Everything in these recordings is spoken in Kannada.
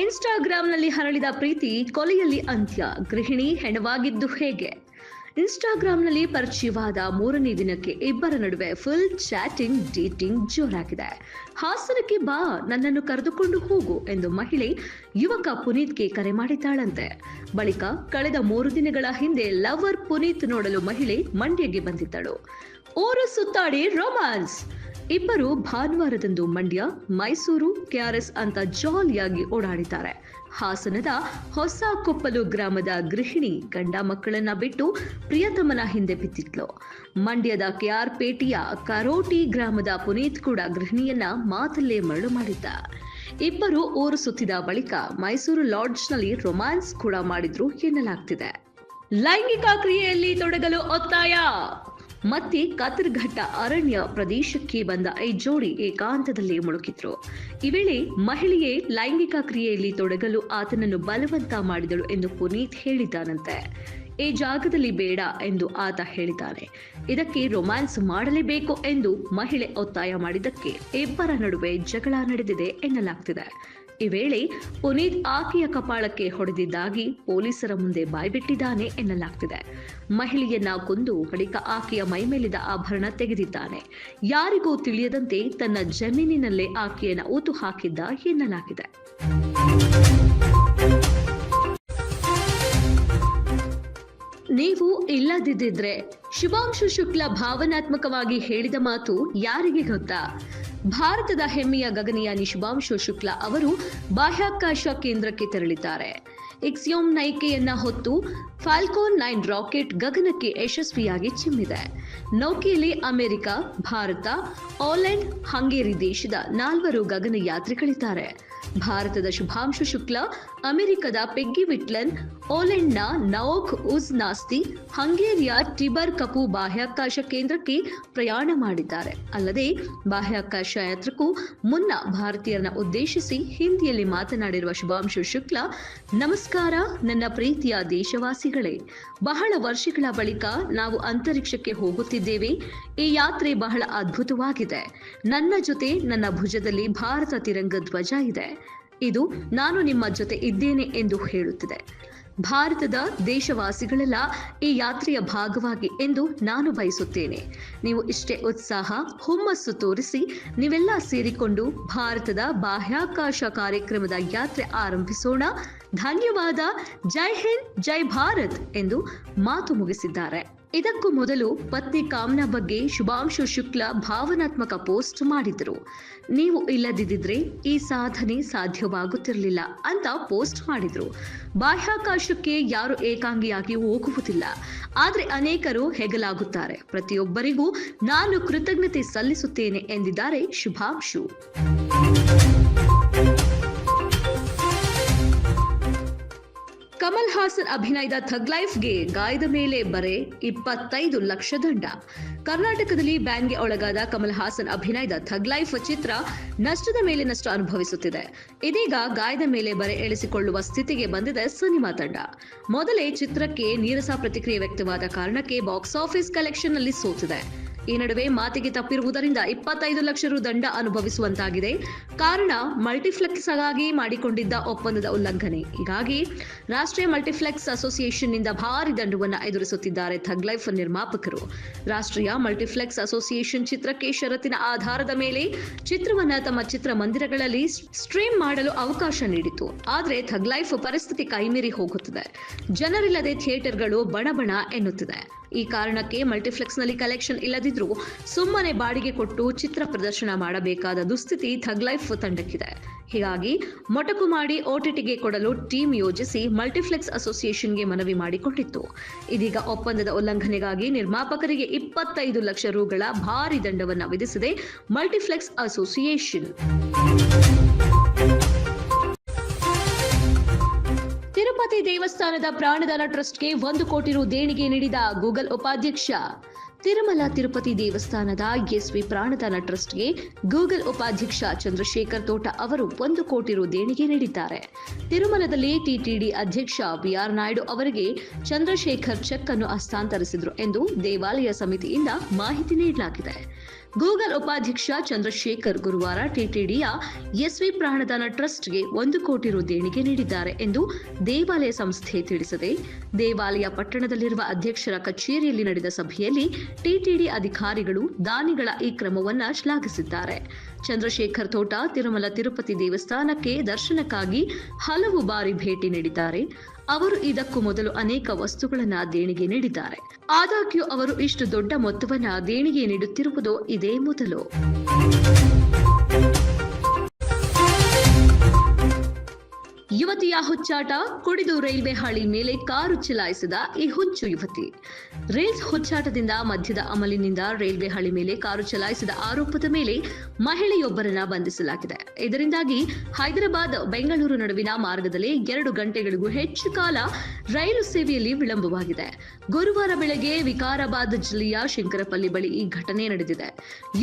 ಇನ್ಸ್ಟಾಗ್ರಾಂನಲ್ಲಿ ಹರಳಿದ ಪ್ರೀತಿ ಕೊಲೆಯಲ್ಲಿ ಅಂತ್ಯ. ಗೃಹಿಣಿ ಹೆಣವಾಗಿದ್ದು ಹೇಗೆ? ಇನ್ಸ್ಟಾಗ್ರಾಂನಲ್ಲಿ ಪರಿಚಯವಾದ ಮೂರನೇ ದಿನಕ್ಕೆ ಇಬ್ಬರ ನಡುವೆ ಫುಲ್ ಚಾಟಿಂಗ್ ಡೇಟಿಂಗ್ ಜೋರಾಗಿದೆ ಹಾಸನಕ್ಕೆ ಬಾ, ನನ್ನನ್ನು ಕರೆದುಕೊಂಡು ಹೋಗು ಎಂದು ಮಹಿಳೆ ಯುವಕ ಪುನೀತ್ಗೆ ಕರೆ ಮಾಡಿದ್ದಾಳಂತೆ. ಬಳಿಕ ಕಳೆದ ಮೂರು ದಿನಗಳ ಹಿಂದೆ ಲವರ್ ಪುನೀತ್ ನೋಡಲು ಮಹಿಳೆ ಮಂಡ್ಯಗೆ ಬಂದಿದ್ದಳು. ಓರು ಸುತ್ತಾಡಿ ರೊಮ್ಯಾನ್ಸ್ ಇಬ್ಬರು ಭಾನುವಾರದಂದು ಮಂಡ್ಯ, ಮೈಸೂರು, ಕೆಆರ್ಎಸ್ ಅಂತ ಜಾಲಿಯಾಗಿ ಓಡಾಡಿದ್ದಾರೆ. ಹಾಸನದ ಹೊಸ ಕೊಪ್ಪಲು ಗ್ರಾಮದ ಗೃಹಿಣಿ ಗಂಡ ಮಕ್ಕಳನ್ನ ಬಿಟ್ಟು ಪ್ರಿಯತಮನ ಹಿಂದೆ ಬಿದ್ದಿದ್ಲು. ಮಂಡ್ಯದ ಕೆಆರ್ ಪೇಟೆಯ ಕರೋಟಿ ಗ್ರಾಮದ ಪುನೀತ್ ಕೂಡ ಗೃಹಿಣಿಯನ್ನ ಮಾತಲ್ಲೇ ಮರಳು ಮಾಡಿದ್ದ. ಇಬ್ಬರು ಊರು ಸುತ್ತಿದ ಬಳಿಕ ಮೈಸೂರು ಲಾಡ್ಜ್ನಲ್ಲಿ ರೊಮ್ಯಾನ್ಸ್ ಕೂಡ ಮಾಡಿದ್ರು ಎನ್ನಲಾಗ್ತಿದೆ. ಲೈಂಗಿಕ ಕ್ರಿಯೆಯಲ್ಲಿ ತೊಡಗಲು ಒತ್ತಾಯ! ಮತ್ತೆ ಕಾತರ್ಘಟ್ಟ ಅರಣ್ಯ ಪ್ರದೇಶಕ್ಕೆ ಬಂದ ಈ ಜೋಡಿ ಏಕಾಂತದಲ್ಲಿ ಮುಳುಕಿದ್ರು ಈ ವೇಳೆ ಮಹಿಳೆಯೇ ಲೈಂಗಿಕ ಕ್ರಿಯೆಯಲ್ಲಿ ತೊಡಗಲು ಆತನನ್ನು ಬಲವಂತ ಮಾಡಿದಳು ಎಂದು ಪುನೀತ್ ಹೇಳಿದ್ದಾನಂತೆ. ಈ ಜಾಗದಲ್ಲಿ ಬೇಡ ಎಂದು ಆತ ಹೇಳಿದ್ದಾನೆ. ಇದಕ್ಕೆ ರೊಮ್ಯಾನ್ಸ್ ಮಾಡಲೇಬೇಕು ಎಂದು ಮಹಿಳೆ ಒತ್ತಾಯ ಮಾಡಿದ್ದಕ್ಕೆ ಇಬ್ಬರ ನಡುವೆ ಜಗಳ ನಡೆದಿದೆ ಎನ್ನಲಾಗ್ತಿದೆ. ಈ ವೇಳೆ ಪುನೀತ್ ಆಕೆಯ ಕಪಾಳಕ್ಕೆ ಹೊಡೆದಿದ್ದಾಗಿ ಪೊಲೀಸರ ಮುಂದೆ ಬಾಯ್ಬಿಟ್ಟಿದ್ದಾನೆ ಎನ್ನಲಾಗ್ತಿದೆ. ಮಹಿಳೆಯನ್ನ ಕೊಂದು ಬಳಿಕ ಆಕೆಯ ಮೈಮೇಲಿದ ಆಭರಣ ತೆಗೆದಿದ್ದಾನೆ. ಯಾರಿಗೂ ತಿಳಿಯದಂತೆ ತನ್ನ ಜಮೀನಿನಲ್ಲೇ ಆಕೆಯನ್ನ ಊತು ಹಾಕಿದ್ದ ಎನ್ನಲಾಗಿದೆ. ನೀವು ಇಲ್ಲದಿದ್ದಿದ್ರೆ ಶುಭಾಂಶು ಶುಕ್ಲ ಭಾವನಾತ್ಮಕವಾಗಿ ಹೇಳಿದ ಮಾತು ಯಾರಿಗೆ ಗೊತ್ತಾ? ಭಾರತದ ಹೆಮ್ಮೆಯ ಗಗನಿಯ ಶುಭಾಂಶು ಶುಕ್ಲಾ ಅವರು ಬಾಹ್ಯಾಕಾಶ ಕೇಂದ್ರಕ್ಕೆ ತೆರಳಿದ್ದಾರೆ. ಎಕ್ಸಿಯೋಮ್ ನೈಕೆಯನ್ನ ಹೊತ್ತು ಫಾಲ್ಕೋನ್ ನೈನ್ ರಾಕೆಟ್ ಗಗನಕ್ಕೆ ಯಶಸ್ವಿಯಾಗಿ ಚಿಮ್ಮಿದೆ. ನೌಕೆಯಲ್ಲಿ ಅಮೆರಿಕ, ಭಾರತ ಆಲೆಂಡ್ ಹಂಗೇರಿ ದೇಶದ ನಾಲ್ವರು ಗಗನಯಾತ್ರಿಗಳಿದ್ದಾರೆ ಭಾರತದ ಶುಭಾಂಶು ಶುಕ್ಲ ಅಮೆರಿಕದ ಪೆಗ್ಗಿ ವಿಟ್ಲನ್ ಓಲೆಂಡ್ನ ನವೋಕ್ ಉಜ್ ನಾಸ್ತಿ, ಹಂಗೇರಿಯ ಟಿಬರ್ ಕಪು ಬಾಹ್ಯಾಕಾಶ ಕೇಂದ್ರಕ್ಕೆ ಪ್ರಯಾಣ ಮಾಡಿದ್ದಾರೆ. ಅಲ್ಲದೆ, ಬಾಹ್ಯಾಕಾಶ ಯಾತ್ರಕ್ಕೂ ಮುನ್ನ ಭಾರತೀಯರನ್ನ ಉದ್ದೇಶಿಸಿ ಹಿಂದಿಯಲ್ಲಿ ಮಾತನಾಡಿರುವ ಶುಭಾಂಶು ಶುಕ್ಲಾ, ನಮಸ್ಕಾರ, ನನ್ನ ಪ್ರೀತಿಯ ದೇಶವಾಸಿಗಳೇ. ಬಹಳ ವರ್ಷಗಳ ಬಳಿಕ ನಾವು ಅಂತರಿಕ್ಷಕ್ಕೆ ಹೋಗುತ್ತಿದ್ದೇವೆ. ಈ ಯಾತ್ರೆ ಬಹಳ ಅದ್ಭುತವಾಗಿದೆ. ನನ್ನ ಜೊತೆ ನನ್ನ ಭುಜದಲ್ಲಿ ಭಾರತ ತಿರಂಗ ಧ್ವಜ ಇದೆ. ಇದು ನಾನು ನಿಮ್ಮ ಜೊತೆ ಇದ್ದೇನೆ ಎಂದು ಹೇಳುತ್ತಿದೆ. ಭಾರತದ ದೇಶವಾಸಿಗಳೆಲ್ಲ ಈ ಯಾತ್ರೆಯ ಭಾಗವಾಗಿ ಎಂದು ನಾನು ಬಯಸುತ್ತೇನೆ. ನೀವು ಇಷ್ಟೇ ಉತ್ಸಾಹ, ಹುಮ್ಮಸ್ಸು ತೋರಿಸಿ ನೀವೆಲ್ಲ ಸೇರಿಕೊಂಡು ಭಾರತದ ಬಾಹ್ಯಾಕಾಶ ಕಾರ್ಯಕ್ರಮದ ಯಾತ್ರೆ ಆರಂಭಿಸೋಣ. ಧನ್ಯವಾದ. ಜೈ ಹಿಂದ್, ಜೈ ಭಾರತ್ ಎಂದು ಮಾತು ಮುಗಿಸಿದ್ದಾರೆ. ಇದಕ್ಕೂ ಮೊದಲು ಪತ್ನಿ ಕಾಮ್ನಾ ಬಗ್ಗೆ ಶುಭಾಂಶು ಶುಕ್ಲ ಭಾವನಾತ್ಮಕ ಪೋಸ್ಟ್ ಮಾಡಿದ್ರು. ನೀವು ಇಲ್ಲದಿದ್ದರೆ ಈ ಸಾಧನೆ ಸಾಧ್ಯವಾಗುತ್ತಿರಲಿಲ್ಲ ಅಂತ ಪೋಸ್ಟ್ ಮಾಡಿದ್ರು. ಬಾಹ್ಯಾಕಾಶಕ್ಕೆ ಯಾರು ಏಕಾಂಗಿಯಾಗಿ ಹೋಗುವುದಿಲ್ಲ. ಆದರೆ ಅನೇಕರು ಹೆಗಲಾಗುತ್ತಾರೆ. ಪ್ರತಿಯೊಬ್ಬರಿಗೂ ನಾನು ಕೃತಜ್ಞತೆ ಸಲ್ಲಿಸುತ್ತೇನೆ ಎಂದಿದ್ದಾರೆ ಶುಭಾಂಶು. ಕಮಲ್ ಹಾಸನ್ ಅಭಿನಯದ ಥಗ್ ಲೈಫ್ಗೆ ಗಾಯದ ಮೇಲೆ ಬರೆ ಇಪ್ಪತ್ತೈದು ಲಕ್ಷ ದಂಡ. ಕರ್ನಾಟಕದಲ್ಲಿ ಬ್ಯಾನ್ಗೆ ಒಳಗಾದ ಕಮಲ್ ಹಾಸನ್ ಅಭಿನಯದ ಥಗ್ ಲೈಫ್ ಚಿತ್ರ ನಷ್ಟದ ಮೇಲೆ ನಷ್ಟ ಅನುಭವಿಸುತ್ತಿದೆ. ಇದೀಗ ಗಾಯದ ಮೇಲೆ ಬರೆ ಎಳೆಸಿಕೊಳ್ಳುವ ಸ್ಥಿತಿಗೆ ಬಂದಿದೆ ಸಿನಿಮಾ ತಂಡ. ಮೊದಲೇ ಚಿತ್ರಕ್ಕೆ ನೀರಸ ಪ್ರತಿಕ್ರಿಯೆ ವ್ಯಕ್ತವಾದ ಕಾರಣಕ್ಕೆ ಬಾಕ್ಸ್ ಆಫೀಸ್ ಕಲೆಕ್ಷನ್ನಲ್ಲಿ ಸೋತಿದೆ. ಈ ನಡುವೆ ಮಾತಿಗೆ ತಪ್ಪಿರುವುದರಿಂದ ಇಪ್ಪತ್ತೈದು ಲಕ್ಷ ರು ದಂಡ ಅನುಭವಿಸುವಂತಾಗಿದೆ. ಕಾರಣ ಮಲ್ಟಿಫ್ಲೆಕ್ಸ್ ಆಗಿ ಮಾಡಿಕೊಂಡಿದ್ದ ಒಪ್ಪಂದದ ಉಲ್ಲಂಘನೆ. ಹೀಗಾಗಿ ರಾಷ್ಟ್ರೀಯ ಮಲ್ಟಿಫ್ಲೆಕ್ಸ್ ಅಸೋಸಿಯೇಷನ್ನಿಂದ ಭಾರಿ ದಂಡವನ್ನು ಎದುರಿಸುತ್ತಿದ್ದಾರೆ ಥಗ್ ಲೈಫ್ ನಿರ್ಮಾಪಕರು. ರಾಷ್ಟ್ರೀಯ ಮಲ್ಟಿಫ್ಲೆಕ್ಸ್ ಅಸೋಸಿಯೇಷನ್ ಚಿತ್ರಕ್ಕೆ ಷರತ್ತಿನ ಆಧಾರದ ಮೇಲೆ ಚಿತ್ರವನ್ನ ತಮ್ಮ ಚಿತ್ರಮಂದಿರಗಳಲ್ಲಿ ಸ್ಟ್ರೀಮ್ ಮಾಡಲು ಅವಕಾಶ ನೀಡಿತು ಆದರೆ ಥಗ್ ಲೈಫ್ ಪರಿಸ್ಥಿತಿ ಕೈಮೀರಿ ಹೋಗುತ್ತದೆ. ಜನರಿಲ್ಲದೆ ಥಿಯೇಟರ್ಗಳು ಬಣಬಣ ಎನ್ನುತ್ತಿದೆ. ಈ ಕಾರಣಕ್ಕೆ ಮಲ್ಟಿಫ್ಲೆಕ್ಸ್ನಲ್ಲಿ ಕಲೆಕ್ಷನ್ ಇಲ್ಲದಿದ್ರೂ ಸುಮ್ಮನೆ ಬಾಡಿಗೆ ಕೊಟ್ಟು ಚಿತ್ರ ಪ್ರದರ್ಶನ ಮಾಡಬೇಕಾದ ದುಸ್ಥಿತಿ ಥಗ್ ಲೈಫ್ ತಂಡಕ್ಕಿದೆ. ಹೀಗಾಗಿ ಮೊಟಕು ಮಾಡಿ ಓಟಿಟಿಗೆ ಕೊಡಲು ಟೀಮ್ ಯೋಜಿಸಿ ಮಲ್ಟಿಫ್ಲೆಕ್ಸ್ ಅಸೋಸಿಯೇಷನ್ಗೆ ಮನವಿ ಮಾಡಿಕೊಟ್ಟಿತ್ತು. ಇದೀಗ ಒಪ್ಪಂದದ ಉಲ್ಲಂಘನೆಗಾಗಿ ನಿರ್ಮಾಪಕರಿಗೆ ಇಪ್ಪತ್ತೈದು ಲಕ್ಷ ರುಗಳ ಭಾರಿ ದಂಡವನ್ನು ವಿಧಿಸಿದೆ ಮಲ್ಟಿಫ್ಲೆಕ್ಸ್ ಅಸೋಸಿಯೇಷನ್. ದೇವಸ್ಥಾನದ ಪ್ರಾಣದಾನ ಟ್ರಸ್ಟ್ಗೆ ಒಂದು ಕೋಟಿ ರು ದೇಣಿಗೆ ನೀಡಿದ ಗೂಗಲ್ ಉಪಾಧ್ಯಕ್ಷ. ತಿರುಮಲ ತಿರುಪತಿ ದೇವಸ್ಥಾನದ ಎಸ್ವಿ ಪ್ರಾಣದಾನ ಟ್ರಸ್ಟ್ಗೆ ಗೂಗಲ್ ಉಪಾಧ್ಯಕ್ಷ ಚಂದ್ರಶೇಖರ್ ತೋಟ ಅವರು ಒಂದು ಕೋಟಿ ರು ದೇಣಿಗೆ ನೀಡಿದ್ದಾರೆ. ತಿರುಮಲದಲ್ಲಿ ಟಿಟಿಡಿ ಅಧ್ಯಕ್ಷ ಬಿಆರ್ ನಾಯ್ಡು ಅವರಿಗೆ ಚಂದ್ರಶೇಖರ್ ಚೆಕ್ ಅನ್ನು ಹಸ್ತಾಂತರಿಸಿದರು ಎಂದು ದೇವಾಲಯ ಸಮಿತಿಯಿಂದ ಮಾಹಿತಿ ನೀಡಲಾಗಿದೆ. ಗೂಗಲ್ ಉಪಾಧ್ಯಕ್ಷ ಚಂದ್ರಶೇಖರ್ ಗುರುವಾರ ಟಿಟಿಡಿಯ ಎಸ್ವಿ ಪ್ರಾಣದಾನ ಟ್ರಸ್ಟ್ಗೆ ಒಂದು ಕೋಟಿ ರು ದೇಣಿಗೆ ನೀಡಿದ್ದಾರೆ ಎಂದು ದೇವಾಲಯ ಸಂಸ್ಥೆ ತಿಳಿಸಿದೆ. ದೇವಾಲಯ ಪಟ್ಟಣದಲ್ಲಿರುವ ಅಧ್ಯಕ್ಷರ ಕಚೇರಿಯಲ್ಲಿ ನಡೆದ ಸಭೆಯಲ್ಲಿ ಟಿಟಿಡಿ ಅಧಿಕಾರಿಗಳು ದಾನಿಗಳ ಈ ಕ್ರಮವನ್ನು ಶ್ಲಾಘಿಸಿದ್ದಾರೆ. ಚಂದ್ರಶೇಖರ್ ತೋಟ, ತಿರುಮಲ ತಿರುಪತಿ ದೇವಸ್ಥಾನಕ್ಕೆ ದರ್ಶನಕ್ಕಾಗಿ ಹಲವು ಬಾರಿ ಭೇಟಿ ನೀಡಿದ್ದಾರೆ. ಅವರು ಇದಕ್ಕೂ ಮೊದಲು ಅನೇಕ ವಸ್ತುಗಳನ್ನ ದೇಣಿಗೆ ನೀಡಿದ್ದಾರೆ. ಆದಾಗ್ಯೂ ಅವರು ಇಷ್ಟು ದೊಡ್ಡ ಮೊತ್ತವನ್ನ ದೇಣಿಗೆ ನೀಡುತ್ತಿರುವುದು ಇದೇ ಮೊದಲು. ಯುವತಿಯ ಹುಚ್ಚಾಟ, ಕುಡಿದು ರೈಲ್ವೆ ಹಳಿ ಮೇಲೆ ಕಾರು ಚಲಾಯಿಸಿದ ಈ ಹುಚ್ಚು ಯುವತಿ. ರೇಸ್ ಹುಚ್ಚಾಟದಿಂದ ಮಧ್ಯದ ಅಮಲಿನಿಂದ ರೈಲ್ವೆ ಹಳಿ ಮೇಲೆ ಕಾರು ಚಲಾಯಿಸಿದ ಆರೋಪದ ಮೇಲೆ ಮಹಿಳೆಯೊಬ್ಬರನ್ನ ಬಂಧಿಸಲಾಗಿದೆ. ಇದರಿಂದಾಗಿ ಹೈದರಾಬಾದ್, ಬೆಂಗಳೂರು ನಡುವಿನ ಮಾರ್ಗದಲ್ಲಿ ಎರಡು ಗಂಟೆಗಳಿಗೂ ಹೆಚ್ಚು ಕಾಲ ರೈಲು ಸೇವೆಯಲ್ಲಿ ವಿಳಂಬವಾಗಿದೆ. ಗುರುವಾರ ಬೆಳಗ್ಗೆ ವಿಕಾರಾಬಾದ್ ಜಿಲ್ಲೆಯ ಶಂಕರಪಲ್ಲಿ ಬಳಿ ಈ ಘಟನೆ ನಡೆದಿದೆ.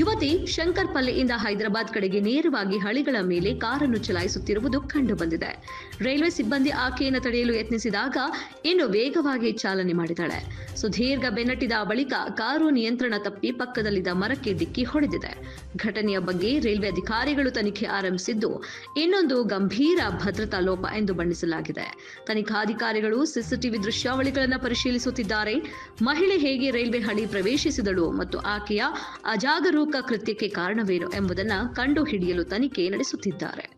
ಯುವತಿ ಶಂಕರಪಲ್ಲಿಯಿಂದ ಹೈದರಾಬಾದ್ ಕಡೆಗೆ ನೇರವಾಗಿ ಹಳಿಗಳ ಮೇಲೆ ಕಾರನ್ನು ಚಲಾಯಿಸುತ್ತಿರುವುದು ಕಂಡುಬಂದಿದೆ. ರೈಲ್ವೆ ಸಿಬ್ಬಂದಿ ಆಕೆಯನ್ನು ತಡೆಯಲು ಯತ್ನಿಸಿದಾಗ ಇನ್ನು ವೇಗವಾಗಿ ಚಾಲನೆ ಮಾಡಿದ್ದಾಳೆ. ಸುದೀರ್ಘ ಬೆನ್ನಟ್ಟಿದ ಬಳಿಕ ಕಾರು ನಿಯಂತ್ರಣ ತಪ್ಪಿ ಪಕ್ಕದಲ್ಲಿದ್ದ ಮರಕ್ಕೆ ಡಿಕ್ಕಿ ಹೊಡೆದಿದೆ. ಘಟನೆಯ ಬಗ್ಗೆ ರೈಲ್ವೆ ಅಧಿಕಾರಿಗಳು ತನಿಖೆ ಆರಂಭಿಸಿದ್ದು, ಇನ್ನೊಂದು ಗಂಭೀರ ಭದ್ರತಾ ಲೋಪ ಎಂದು ಬಣ್ಣಿಸಲಾಗಿದೆ. ತನಿಖಾಧಿಕಾರಿಗಳು ಸಿಸಿಟಿವಿ ದೃಶ್ಯಾವಳಿಗಳನ್ನು ಪರಿಶೀಲಿಸುತ್ತಿದ್ದಾರೆ. ಮಹಿಳೆ ಹೇಗೆ ರೈಲ್ವೆ ಹಳಿ ಪ್ರವೇಶಿಸಿದಳು ಮತ್ತು ಆಕೆಯ ಅಜಾಗರೂಕ ಕೃತ್ಯಕ್ಕೆ ಕಾರಣವೇನು ಎಂಬುದನ್ನು ಕಂಡುಹಿಡಿಯಲು ತನಿಖೆ ನಡೆಸುತ್ತಿದ್ದಾರೆ.